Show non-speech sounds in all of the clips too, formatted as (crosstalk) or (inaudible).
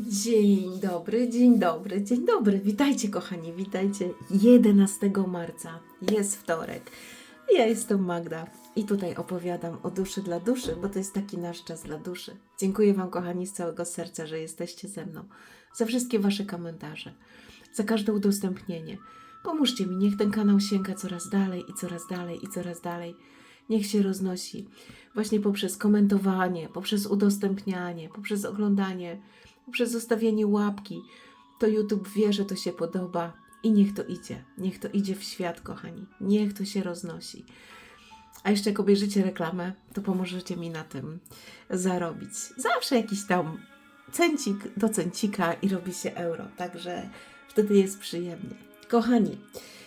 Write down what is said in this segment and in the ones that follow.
Dzień dobry, dzień dobry, dzień dobry. Witajcie, kochani, witajcie. 11 marca jest wtorek. Ja jestem Magda i tutaj opowiadam o duszy dla duszy, bo to jest taki nasz czas dla duszy. Dziękuję Wam, kochani, z całego serca, że jesteście ze mną. Za wszystkie Wasze komentarze, za każde udostępnienie. Pomóżcie mi, niech ten kanał sięga coraz dalej i coraz dalej i coraz dalej. Niech się roznosi właśnie poprzez komentowanie, poprzez udostępnianie, poprzez oglądanie, poprzez zostawienie łapki. To YouTube wie, że to się podoba i niech to idzie. Niech to idzie w świat, kochani. Niech to się roznosi. A jeszcze jak obejrzycie reklamę, to pomożecie mi na tym zarobić. Zawsze jakiś tam cencik do cencika i robi się euro. Także wtedy jest przyjemnie. Kochani,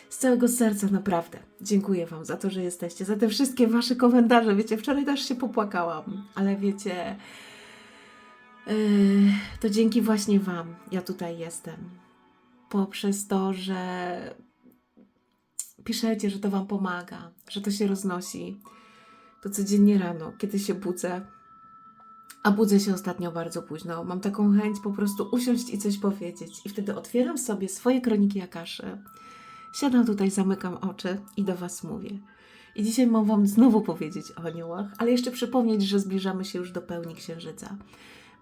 z całego serca naprawdę dziękuję Wam za to, że jesteście, za te wszystkie Wasze komentarze. Wiecie, wczoraj też się popłakałam, ale wiecie, to dzięki właśnie Wam ja tutaj jestem. Poprzez to, że piszecie, że to Wam pomaga, że to się roznosi. To codziennie rano, kiedy się budzę, a budzę się ostatnio bardzo późno, mam taką chęć po prostu usiąść i coś powiedzieć. I wtedy otwieram sobie swoje kroniki Akaszy. Siadam tutaj, zamykam oczy i do Was mówię. I dzisiaj mam Wam znowu powiedzieć o aniołach, ale jeszcze przypomnieć, że zbliżamy się już do pełni księżyca.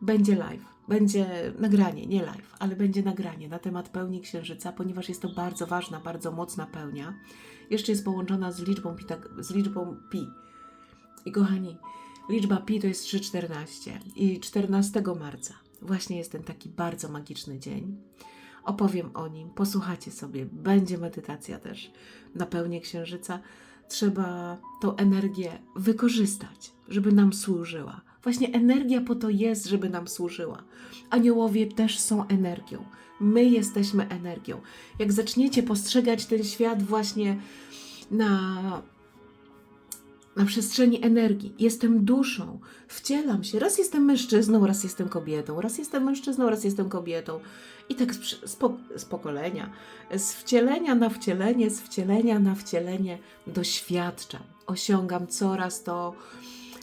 Będzie live, będzie nagranie, nie live, ale będzie nagranie na temat pełni księżyca, ponieważ jest to bardzo ważna, bardzo mocna pełnia. Jeszcze jest połączona z liczbą pi. tak- Z liczbą pi. I kochani, liczba pi to jest 3,14 i 14 marca właśnie jest ten taki bardzo magiczny dzień. Opowiem o nim, posłuchacie sobie, będzie medytacja też na pełnię księżyca. Trzeba tą energię wykorzystać, żeby nam służyła. Właśnie energia po to jest, żeby nam służyła. Aniołowie też są energią. My jesteśmy energią. Jak zaczniecie postrzegać ten świat właśnie na na przestrzeni energii. Jestem duszą, wcielam się. Raz jestem mężczyzną, raz jestem kobietą, raz jestem mężczyzną, raz jestem kobietą. I tak z, z, po, z pokolenia, z wcielenia na wcielenie, z wcielenia na wcielenie doświadczam. Osiągam coraz to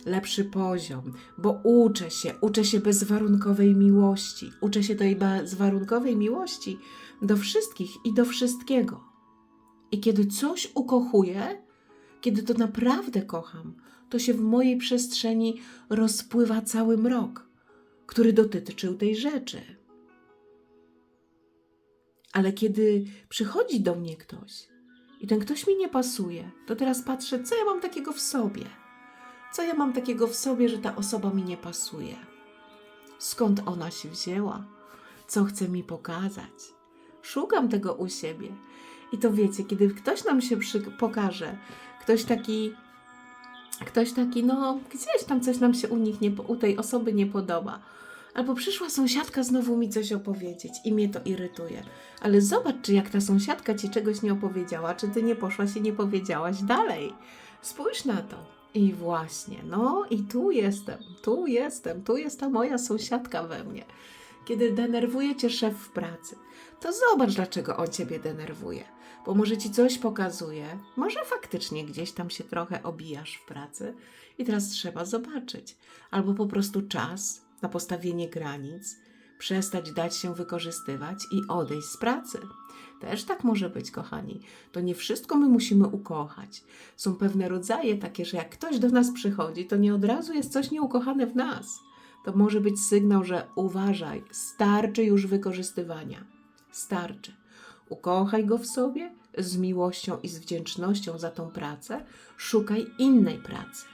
lepszy poziom, bo uczę się, uczę się bezwarunkowej miłości. Uczę się tej bezwarunkowej miłości do wszystkich i do wszystkiego. I kiedy coś ukochuję, kiedy to naprawdę kocham, to się w mojej przestrzeni rozpływa cały mrok, który dotyczył tej rzeczy. Ale kiedy przychodzi do mnie ktoś i ten ktoś mi nie pasuje, to teraz patrzę, co ja mam takiego w sobie. Co ja mam takiego w sobie, że ta osoba mi nie pasuje? Skąd ona się wzięła? Co chce mi pokazać? Szukam tego u siebie. I to wiecie, kiedy ktoś nam się pokaże, ktoś taki, ktoś taki, no gdzieś tam coś nam się u nich, nie, u tej osoby nie podoba. Albo przyszła sąsiadka znowu mi coś opowiedzieć i mnie to irytuje. Ale zobacz, czy jak ta sąsiadka ci czegoś nie opowiedziała, czy ty nie poszłaś i nie powiedziałaś dalej. Spójrz na to. I właśnie, no i tu jestem, tu jestem, tu jest ta moja sąsiadka we mnie. Kiedy denerwuje cię szef w pracy, to zobacz, dlaczego on ciebie denerwuje. Bo może ci coś pokazuje, może faktycznie gdzieś tam się trochę obijasz w pracy i teraz trzeba zobaczyć. Albo po prostu czas na postawienie granic, przestać dać się wykorzystywać i odejść z pracy. Też tak może być, kochani. To nie wszystko my musimy ukochać. Są pewne rodzaje takie, że jak ktoś do nas przychodzi, to nie od razu jest coś nieukochane w nas. To może być sygnał, że uważaj, starczy już wykorzystywania. Starczy. Ukochaj go w sobie z miłością i z wdzięcznością za tą pracę, szukaj innej pracy.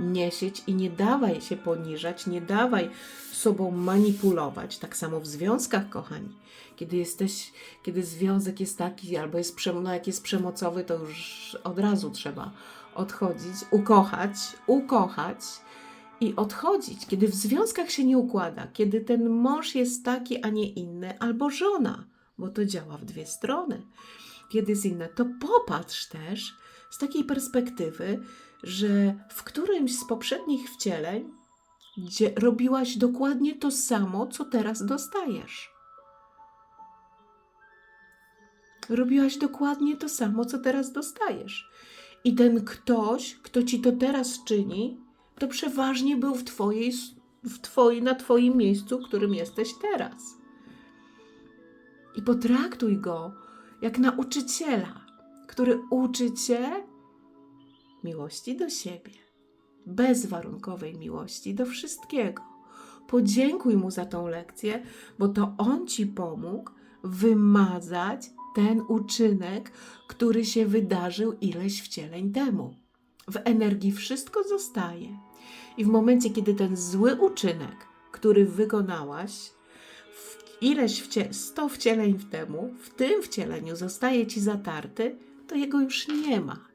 Nie siedź i nie dawaj się poniżać, nie dawaj sobą manipulować. Tak samo w związkach, kochani. Kiedy jesteś, kiedy związek jest taki, albo jest, no jak jest przemocowy, to już od razu trzeba odchodzić, ukochać, ukochać i odchodzić. Kiedy w związkach się nie układa, kiedy ten mąż jest taki, a nie inny, albo żona, bo to działa w dwie strony. Kiedy jest inne, to popatrz też z takiej perspektywy, że w którymś z poprzednich wcieleń gdzie robiłaś dokładnie to samo, co teraz dostajesz. Robiłaś dokładnie to samo, co teraz dostajesz. I ten ktoś, kto ci to teraz czyni, to przeważnie był w Twojej w twoi, na Twoim miejscu, którym jesteś teraz. I potraktuj go jak nauczyciela, który uczy cię miłości do siebie, bezwarunkowej miłości do wszystkiego. Podziękuj mu za tą lekcję, bo to on ci pomógł wymazać ten uczynek, który się wydarzył ileś wcieleń temu. W energii wszystko zostaje. I w momencie, kiedy ten zły uczynek, który wykonałaś, ileś wcie, 100 wcieleń temu, w tym wcieleniu zostaje ci zatarty, to jego już nie ma.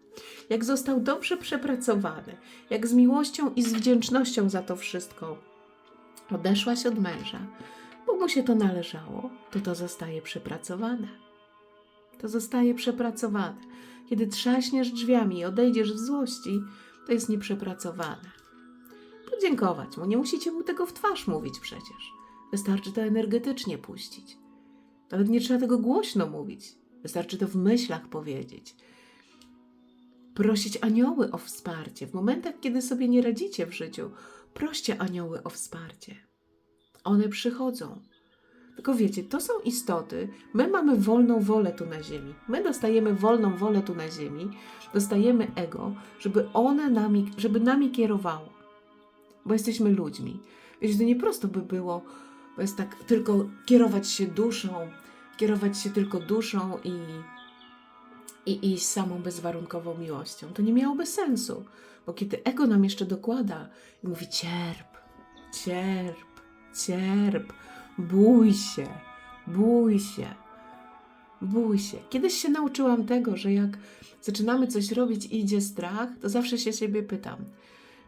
Jak został dobrze przepracowany, jak z miłością i z wdzięcznością za to wszystko odeszłaś od męża, bo mu się to należało, to to zostaje przepracowane. To zostaje przepracowane. Kiedy trzaśniesz drzwiami i odejdziesz w złości, to jest nieprzepracowane. Podziękować mu, nie musicie mu tego w twarz mówić przecież. Wystarczy to energetycznie puścić. Nawet nie trzeba tego głośno mówić. Wystarczy to w myślach powiedzieć. Prosić anioły o wsparcie. W momentach, kiedy sobie nie radzicie w życiu, proście anioły o wsparcie. One przychodzą. Tylko wiecie, to są istoty. My mamy wolną wolę tu na Ziemi. My dostajemy wolną wolę tu na Ziemi. Dostajemy ego, żeby one nami, żeby nami kierowało. Bo jesteśmy ludźmi. Wiecie, to nie prosto by było, bo jest tak tylko kierować się duszą, kierować się tylko duszą i, i iść samą bezwarunkową miłością. To nie miałoby sensu, bo kiedy ego nam jeszcze dokłada i mówi cierp, cierp, cierp, bój się, bój się, bój się. Kiedyś się nauczyłam tego, że jak zaczynamy coś robić i idzie strach, to zawsze się siebie pytam,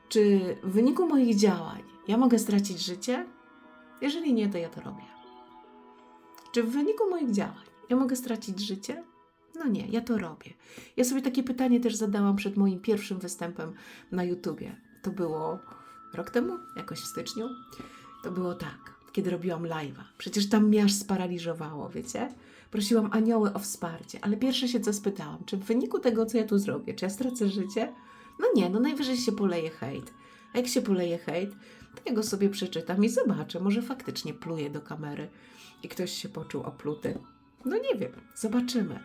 czy w wyniku moich działań ja mogę stracić życie? Jeżeli nie, to ja to robię. Czy w wyniku moich działań ja mogę stracić życie? No nie, ja to robię. Ja sobie takie pytanie też zadałam przed moim pierwszym występem na YouTubie. To było rok temu, jakoś w styczniu. To było tak, kiedy robiłam live'a. Przecież tam aż sparaliżowało, wiecie? Prosiłam anioły o wsparcie, ale pierwsze się co spytałam, czy w wyniku tego, co ja tu zrobię, czy ja stracę życie? No nie, no najwyżej się poleje hejt. A jak się poleje hejt, to ja go sobie przeczytam i zobaczę, może faktycznie pluje do kamery i ktoś się poczuł opluty. No nie wiem, zobaczymy.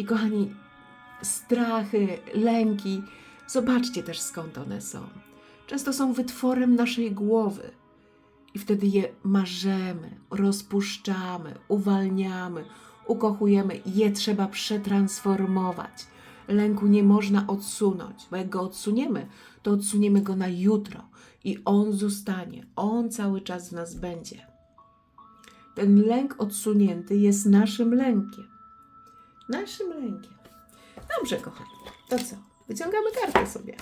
I kochani, strachy, lęki, zobaczcie też skąd one są. Często są wytworem naszej głowy. I wtedy je marzemy, rozpuszczamy, uwalniamy, ukochujemy. Je trzeba przetransformować. Lęku nie można odsunąć, bo jak go odsuniemy, to odsuniemy go na jutro i on zostanie, on cały czas w nas będzie. Ten lęk odsunięty jest naszym lękiem. Naszym lękiem. Dobrze, kochani. To co? Wyciągamy kartę sobie.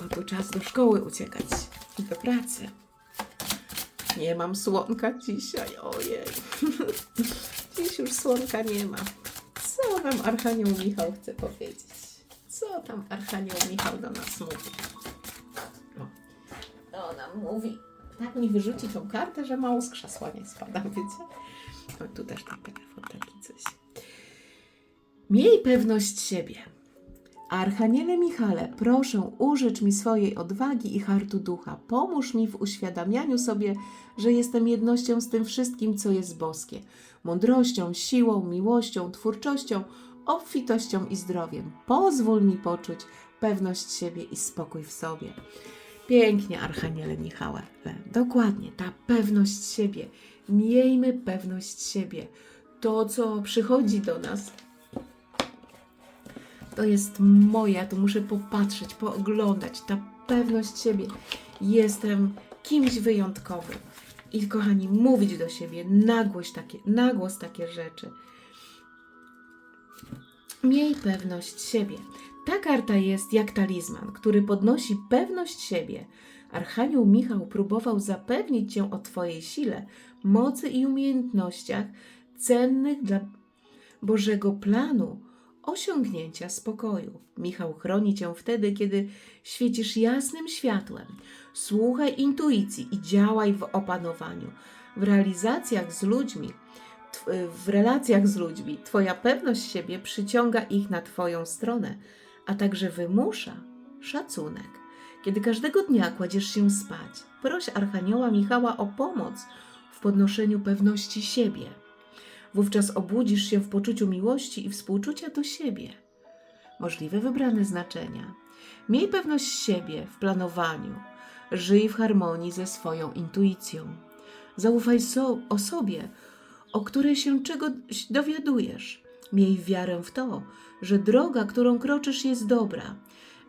Bo tu czas do szkoły uciekać i do pracy. Nie mam słonka dzisiaj, ojej. (laughs) Dziś już słonka nie ma. Co nam Archanioł Michał chce powiedzieć? Co tam Archanioł Michał do nas mówi? O, nam mówi. Tak mi wyrzuci tą kartę, że mało z krzesła nie spada, wiecie? Tu też telefon taki coś. Miej pewność siebie. Archaniele Michale, proszę użycz mi swojej odwagi i hartu ducha. Pomóż mi w uświadamianiu sobie, że jestem jednością z tym wszystkim, co jest boskie. Mądrością, siłą, miłością, twórczością, obfitością i zdrowiem. Pozwól mi poczuć pewność siebie i spokój w sobie. Pięknie, Archaniele Michale. Dokładnie, ta pewność siebie. Miejmy pewność siebie. To, co przychodzi do nas, to jest moja, to muszę popatrzeć, pooglądać. Ta pewność siebie. Jestem kimś wyjątkowym. I kochani, mówić do siebie, nagłoś takie, nagłos takie rzeczy. Miej pewność siebie. Ta karta jest jak talizman, który podnosi pewność siebie. Archanioł Michał próbował zapewnić cię o Twojej sile, mocy i umiejętnościach cennych dla Bożego planu osiągnięcia spokoju. Michał chroni cię wtedy, kiedy świecisz jasnym światłem. Słuchaj intuicji i działaj w opanowaniu. W realizacjach z ludźmi, w relacjach z ludźmi, Twoja pewność siebie przyciąga ich na Twoją stronę, a także wymusza szacunek. Kiedy każdego dnia kładziesz się spać, proś Archanioła Michała o pomoc w podnoszeniu pewności siebie. Wówczas obudzisz się w poczuciu miłości i współczucia do siebie. Możliwe wybrane znaczenia. Miej pewność siebie w planowaniu. Żyj w harmonii ze swoją intuicją. Zaufaj so- osobie, o której się czegoś dowiadujesz. Miej wiarę w to, że droga, którą kroczysz, jest dobra.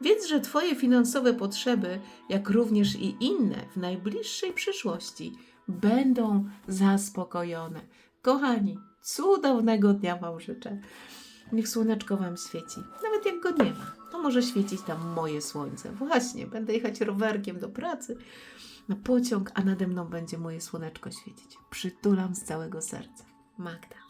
Wiedz, że Twoje finansowe potrzeby, jak również i inne w najbliższej przyszłości, będą zaspokojone. Kochani, cudownego dnia Wam życzę. Niech słoneczko Wam świeci. Nawet jak go nie ma, to może świecić tam moje słońce. Właśnie, będę jechać rowerkiem do pracy na pociąg, a nade mną będzie moje słoneczko świecić. Przytulam z całego serca. Magda.